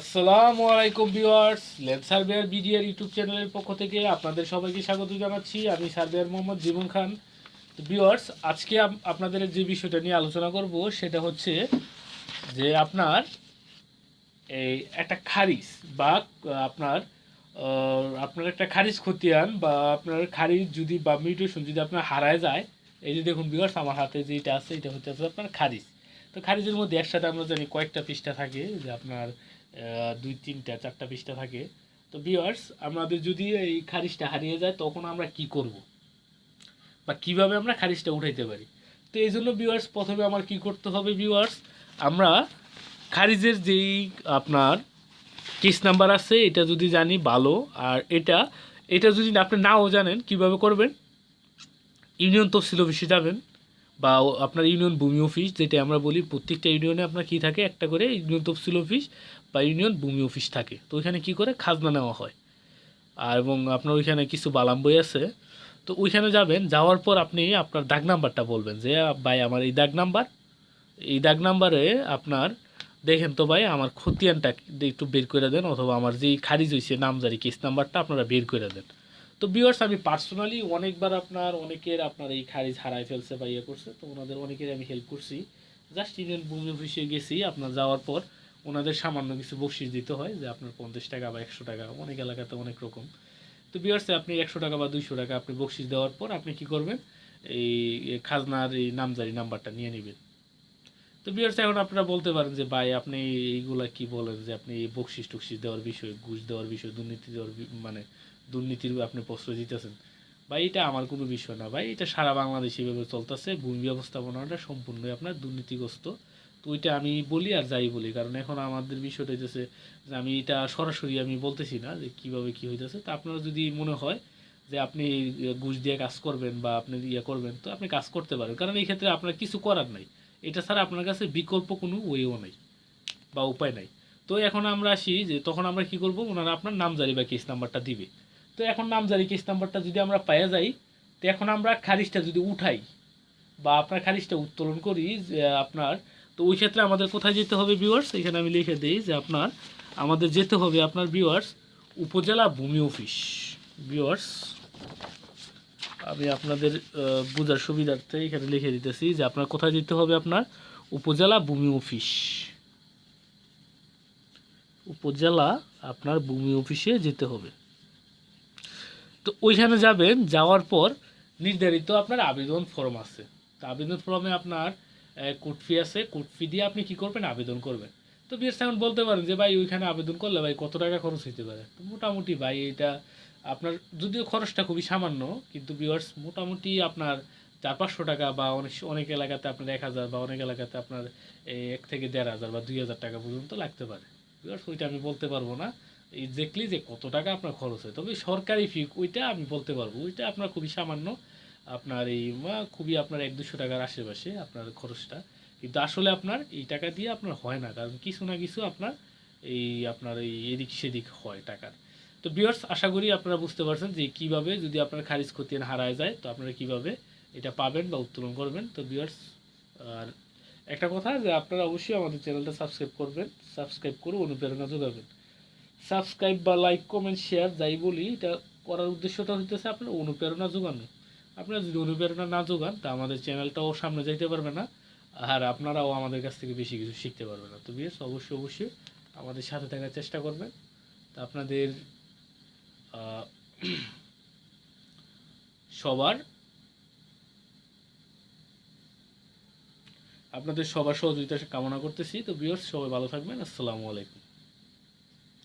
আসসালামু আলাইকুম viewers land surveyor BDR YouTube চ্যানেলের পক্ষ থেকে আপনাদের সবাইকে স্বাগত জানাচ্ছি। আমি সার্ভেয়ার মোহাম্মদ জীবন খান। তো আজকে আপনাদের যে বিষয়টা নিয়ে আলোচনা করব সেটা হচ্ছে যে আপনার এই একটা খারিজ বা আপনার আপনার একটা খারিজ খতিয়ান বা আপনার খারিজ যদি বা মিউটেশন যদি আপনার হারায় যায়, এই যে দেখুন ভিউয়ার্স, আমার হাতে যেটা আছে, এটা হচ্ছে আপনার খারিজ। তো খারিজের মধ্যে একসাথে আমরা জানি কয়েকটা পৃষ্ঠা থাকে যে আপনার দুই তিনটা, চারটা পৃষ্ঠা থাকে। তো ভিউয়ার্স আমাদের যদি এই খারিজটা হারিয়ে যায়, তখন আমরা কি করব? বা কীভাবে আমরা খারিজটা উঠাইতে পারি? তো এই জন্য ভিউয়ার্স প্রথমে আমার কি করতে হবে ভিউয়ার্স আমরা খারিজের যেই আপনার কেস নাম্বার আছে, এটা যদি জানি ভালো, আর এটা এটা যদি আপনি নাও জানেন, কীভাবে করবেন? ইউনিয়ন তফসিল অফিসে যাবেন। বা আপনার ইউনিয়ন ভূমি অফিস, যেটা আমরা বলি প্রত্যেকটা ইউনিয়নে আপনার কী থাকে? একটা করে ইউনিয়ন তফসিল অফিস বা ইউনিয়ন ভূমি অফিস থাকে। তো ওইখানে কি করে? খাজনা নেওয়া হয়। আর এবং আপনার ওইখানে কিছু বালাম বই আছে। তো ওইখানে যাবেন, যাওয়ার পর আপনি আপনার দাগ নাম্বারটা বলবেন যে ভাই, আমার এই দাগ নাম্বার। এই দাগ নাম্বারে আপনার, দেখেন তো ভাই, আমার খতিয়ানটা একটু বের করে দেন অথবা আমার যেই খারিজ হয়েছে নামজারি কেস নাম্বারটা আপনারা বের করে দেন। তো বিয়ার্স আমি পার্সোনালি অনেকবার আপনার, অনেকের আপনার এই খারিজ হারাই ফেলছে বা ইয়ে করছে, তো ওনাদের, অনেকের আমি হেল্প করছি। জাস্ট ইন্ডিয়ান ভূমি অফিসে গেছি, আপনার যাওয়ার পর ওনাদের সামান্য কিছু বকশিস দিতে হয়, যে আপনার পঞ্চাশ টাকা বা একশো টাকা, অনেক এলাকাতে অনেক রকম। তো বিয়ার্সে আপনি একশো টাকা বা দুইশো টাকা আপনি বকশিস দেওয়ার পর আপনি কি করবেন? এই খাজনার এই নামজারি নাম্বারটা নিয়ে নেবেন। তো বিয়ার্স এখন আপনারা বলতে পারেন যে, ভাই, আপনি এইগুলা কি বলেন যে, আপনি এই বকশিস টকশিস দেওয়ার বিষয়ে, ঘুষ দেওয়ার বিষয়, দুর্নীতি দেওয়ার মানে দুর্নীতির আপনি প্রশ্রয় দিতেছেন। ভাই, এটা আমার কোনো বিষয় না। ভাই, এটা সারা বাংলাদেশ এভাবে চলতেছে। ভূমি ব্যবস্থাপনাটা সম্পূর্ণই আপনার দুর্নীতিগ্রস্ত। তো ওইটা আমি বলি আর যাই বলি। কারণ এখন আমাদের বিষয়টা হইতেছে যে আমি এটা সরাসরি আমি বলতেছি না যে কীভাবে কী হইতেছে। তা আপনার যদি মনে হয় যে আপনি ঘুষ দিয়ে কাজ করবেন বা আপনি ইয়ে করবেন, তো আপনি কাজ করতে পারেন। কারণ এই ক্ষেত্রে আপনার কিছু করার নাই। এটা ছাড়া আপনার কাছে বিকল্প কোনো ওয়েও নাই বা উপায় নাই। তো এখন আমরা আসি যে তখন আমরা কি করব? ওনারা আপনার নামজারি বা কেস নাম্বারটা দিবে। তো এখন নাম নামজারি কেস নাম্বারটা যদি আমরা পাইয়া যাই, তো এখন আমরা খারিজটা যদি উঠাই বা আপনার খারিজটা উত্তোলন করি যে আপনার, তো ওই ক্ষেত্রে আমাদের কোথায় যেতে হবে ভিউয়ার্স এখানে আমি লিখে দিই যে আপনার, আমাদের যেতে হবে আপনার ভিউয়ার্স উপজেলা ভূমি অফিস ভিউয়ার্স আমি আপনাদের বোঝার সুবিধার্থে এখানে লিখে দিতেছি যে আপনার কোথায় যেতে হবে আপনার? উপজেলা ভূমি অফিস উপজেলা আপনার ভূমি অফিসে যেতে হবে। তো ওইখানে যাবেন, যাওয়ার পর নির্ধারিত আপনার আবেদন ফর্ম আছে। তো আবেদন ফর্মে আপনার কোড ফি আছে। কোড ফি দিয়ে আপনি কি করবেন? আবেদন করবেন। তো বিএস এখন বলতে পারেন যে, ভাই, ওইখানে আবেদন করলে ভাই কত টাকা খরচ হইতে পারে? তো মোটামুটি ভাই এটা আপনার, যদিও খরচটা খুবই সামান্য, কিন্তু বিয়ার্স মোটামুটি আপনার চার পাঁচশো টাকা বা অনেক অনেক এলাকাতে আপনার এক হাজার বা অনেক এলাকাতে আপনার এক থেকে দেড় হাজার বা দুই হাজার টাকা পর্যন্ত লাগতে পারে। বিয়ার্স ওইটা আমি বলতে পারব না। এক্স্যাক্টলি যে কত টাকা আপনার খরচ হয়। তবে সরকারি ফি ওইটা আমি বলতে পারব, ওইটা আপনার খুবই সামান্য। আপনার এই খুবই আপনার এক দুশো টাকার আশেপাশে আপনার খরচটা। কিন্তু আসলে আপনার এই টাকা দিয়ে আপনার হয় না, কারণ কিছু না কিছু আপনার এই আপনার এই এদিক সেদিক হয় টাকার। তো বিয়ার্স আশা করি আপনারা বুঝতে পারছেন যে কীভাবে যদি আপনার খারিজ খতিয়ান হারায় যায়, তো আপনারা কীভাবে এটা পাবেন বা উত্তোলন করবেন। তো বিয়ার্স আর একটা কথা যে আপনারা অবশ্যই আমাদের চ্যানেলটা সাবস্ক্রাইব করবেন সাবস্ক্রাইব করে অনুপ্রেরণা যোগাবেন। সাবস্ক্রাইব বা লাইক কমেন্ট শেয়ার যাই বলি, এটা করার উদ্দেশ্যটা হইতেছে আপনার অনুপ্রেরণা যোগানো। আপনারা যদি অনুপ্রেরণা না যোগান, তা আমাদের চ্যানেলটাও সামনে যাইতে পারবে না, আর আপনারাও আমাদের কাছ থেকে বেশি কিছু শিখতে পারবে না। তো বিয়ার্স অবশ্যই অবশ্যই আমাদের সাথে থাকার চেষ্টা করবেন। তা আপনাদের সবার আপনাদের সবার সহযোগিতা কামনা করতেছি। তো বিয়ার্স সবাই ভালো থাকবেন। আসসালামু আলাইকুম।